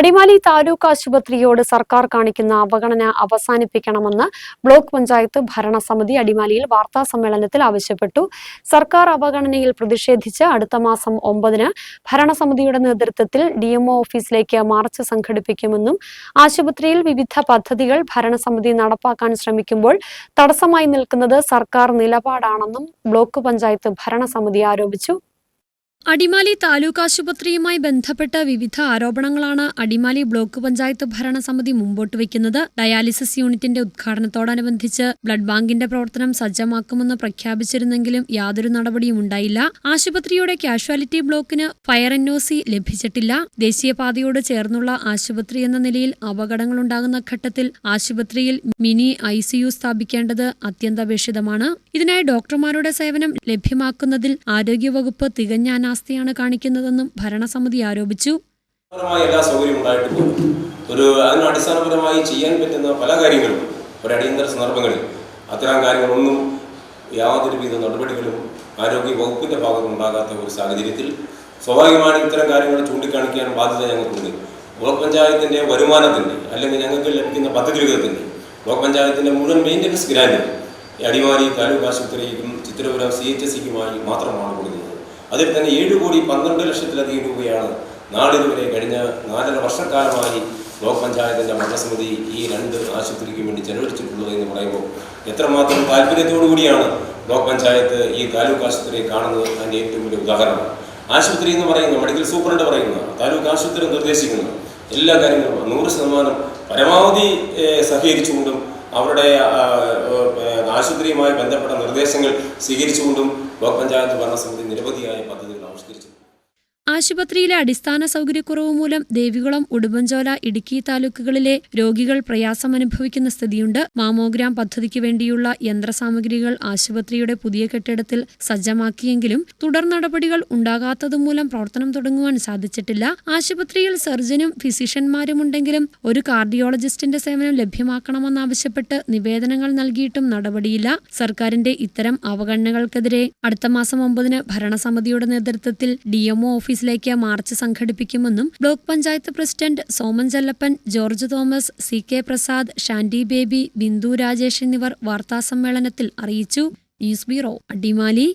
അടിമാലി താലൂക്ക് ആശുപത്രിയോട് സർക്കാർ കാണിക്കുന്ന അവഗണന അവസാനിപ്പിക്കണമെന്ന് ബ്ലോക്ക് പഞ്ചായത്ത് ഭരണസമിതി അടിമാലിയിൽ വാർത്താ സമ്മേളനത്തിൽ ആവശ്യപ്പെട്ടു. സർക്കാർ അവഗണനയിൽ പ്രതിഷേധിച്ച് അടുത്ത മാസം ഒമ്പതിന് ഭരണസമിതിയുടെ നേതൃത്വത്തിൽ ഡിഎംഒ ഓഫീസിലേക്ക് മാർച്ച് സംഘടിപ്പിക്കുമെന്നും ആശുപത്രിയിൽ വിവിധ പദ്ധതികൾ ഭരണസമിതി നടപ്പാക്കാൻ ശ്രമിക്കുമ്പോൾ തടസ്സമായി നിൽക്കുന്നത് സർക്കാർ നിലപാടാണെന്നും ബ്ലോക്ക് പഞ്ചായത്ത് ഭരണസമിതി ആരോപിച്ചു. അടിമാലി താലൂക്ക് ആശുപത്രിയുമായി ബന്ധപ്പെട്ട വിവിധ ആരോപണങ്ങളാണ് അടിമാലി ബ്ലോക്ക് പഞ്ചായത്ത് ഭരണസമിതി മുമ്പോട്ട് വയ്ക്കുന്നത്. ഡയാലിസിസ് യൂണിറ്റിന്റെ ഉദ്ഘാടനത്തോടനുബന്ധിച്ച് ബ്ലഡ് ബാങ്കിന്റെ പ്രവർത്തനം സജ്ജമാക്കുമെന്ന് പ്രഖ്യാപിച്ചിരുന്നെങ്കിലും യാതൊരു നടപടിയും ഉണ്ടായില്ല. ആശുപത്രിയുടെ കാഷ്വാലിറ്റി ബ്ലോക്കിന് ഫയർ എൻ ലഭിച്ചിട്ടില്ല. ദേശീയപാതയോട് ചേർന്നുള്ള ആശുപത്രി എന്ന നിലയിൽ അപകടങ്ങളുണ്ടാകുന്ന ഘട്ടത്തിൽ ആശുപത്രിയിൽ മിനി ഐ സ്ഥാപിക്കേണ്ടത് അത്യന്താപേക്ഷിതമാണ്. ഇതിനായി ഡോക്ടർമാരുടെ സേവനം ലഭ്യമാക്കുന്നതിൽ ആരോഗ്യവകുപ്പ് തികഞ്ഞ അനാസ്ഥയാണ് കാണിക്കുന്നതെന്നും ഭരണസമിതി ആരോപിച്ചു. എല്ലാ സൗകര്യം ഉണ്ടായിട്ട് പോകും ഒരു അതിന് അടിസ്ഥാനപരമായി ചെയ്യാൻ പറ്റുന്ന പല കാര്യങ്ങളും ഒരു അടിയന്തര സന്ദർഭങ്ങളിൽ അത്തരം കാര്യങ്ങളൊന്നും യാതൊരു വിധ നടപടികളും ആരോഗ്യ വകുപ്പിന്റെ ഭാഗത്ത് ഉണ്ടാകാത്ത ഒരു സാഹചര്യത്തിൽ സ്വാഭാവികമായും ഇത്തരം കാര്യങ്ങൾ ചൂണ്ടിക്കാണിക്കാൻ ബാധ്യത ഞങ്ങൾക്കുണ്ട്. ബ്ലോക്ക് പഞ്ചായത്തിന്റെ വരുമാനത്തിന്റെ അല്ലെങ്കിൽ ഞങ്ങൾക്ക് ലഭിക്കുന്ന പദ്ധതി വിഹിതത്തിന്റെ ബ്ലോക്ക് പഞ്ചായത്തിന്റെ മുഴുവൻ മെയിന്റനൻസ് ഗ്രാൻഡ് അടിമാലി താലൂക്ക് ആശുപത്രിക്കും ചിത്രപുരം സി എച്ച് എസ് സിക്കുമായി മാത്രമാണ് കൊടുക്കുന്നത്. അതിൽ തന്നെ ഏഴ് കോടി പന്ത്രണ്ട് ലക്ഷത്തിലധികം രൂപയാണ് നാടിതുവരെ കഴിഞ്ഞ നാലര വർഷക്കാലമായി ബ്ലോക്ക് പഞ്ചായത്തിന്റെ ഭരണസമിതി ഈ രണ്ട് ആശുപത്രിക്ക് വേണ്ടി ചെലവഴിച്ചിട്ടുള്ളത് എന്ന് പറയുമ്പോൾ എത്രമാത്രം താല്പര്യത്തോടു കൂടിയാണ് ബ്ലോക്ക് പഞ്ചായത്ത് ഈ താലൂക്ക് ആശുപത്രിയെ കാണുന്നത് അതിന്റെ ഏറ്റവും വലിയ ഉദാഹരണം. ആശുപത്രി എന്ന് പറയുന്ന മെഡിക്കൽ സൂപ്രണ്ട് പറയുന്ന താലൂക്ക് ആശുപത്രി നിർദ്ദേശിക്കുന്ന എല്ലാ കാര്യങ്ങളും നൂറ് ശതമാനം പരമാവധി സഹകരിച്ചുകൊണ്ടും അവരുടെ ആശുപത്രിയുമായി ബന്ധപ്പെട്ട നിർദ്ദേശങ്ങൾ സ്വീകരിച്ചുകൊണ്ടും ബ്ലോക്ക് പഞ്ചായത്ത് ഭരണസമിതി നിരവധിയായ പദ്ധതികൾ ആവിഷ്കരിച്ചു ആശുപത്രിയിലെ അടിസ്ഥാന സൗകര്യക്കുറവ് മൂലം ദേവികുളം ഉടുമ്പൻചോല ഇടുക്കി താലൂക്കുകളിലെ രോഗികൾ പ്രയാസമനുഭവിക്കുന്ന സ്ഥിതിയുണ്ട്. മാമോഗ്രാം പദ്ധതിക്ക് വേണ്ടിയുള്ള യന്ത്രസാമഗ്രികൾ ആശുപത്രിയുടെ പുതിയ കെട്ടിടത്തിൽ സജ്ജമാക്കിയെങ്കിലും തുടർ നടപടികൾ ഉണ്ടാകാത്തതുമൂലം പ്രവർത്തനം തുടങ്ങുവാൻ സാധിച്ചിട്ടില്ല. ആശുപത്രിയിൽ സർജനും ഫിസിഷ്യന്മാരുമുണ്ടെങ്കിലും ഒരു കാർഡിയോളജിസ്റ്റിന്റെ സേവനം ലഭ്യമാക്കണമെന്നാവശ്യപ്പെട്ട് നിവേദനങ്ങൾ നൽകിയിട്ടും നടപടിയില്ല. സർക്കാരിന്റെ ഇത്തരം അവഗണനകൾക്കെതിരെ അടുത്ത മാസം ഒമ്പതിന് ഭരണസമിതിയുടെ നേതൃത്വത്തിൽ ഡിഎംഒ ഓഫീസിലേക്ക് മാർച്ച് സംഘടിപ്പിക്കുമെന്നും block panchayat president Soman Chellappan George Thomas C K Prasad Shandy Baby Bindu Rajesh എന്നിവർ വാർത്താസമ്മേളനത്തിൽ അറിയിച്ചു. News bureau Adimali.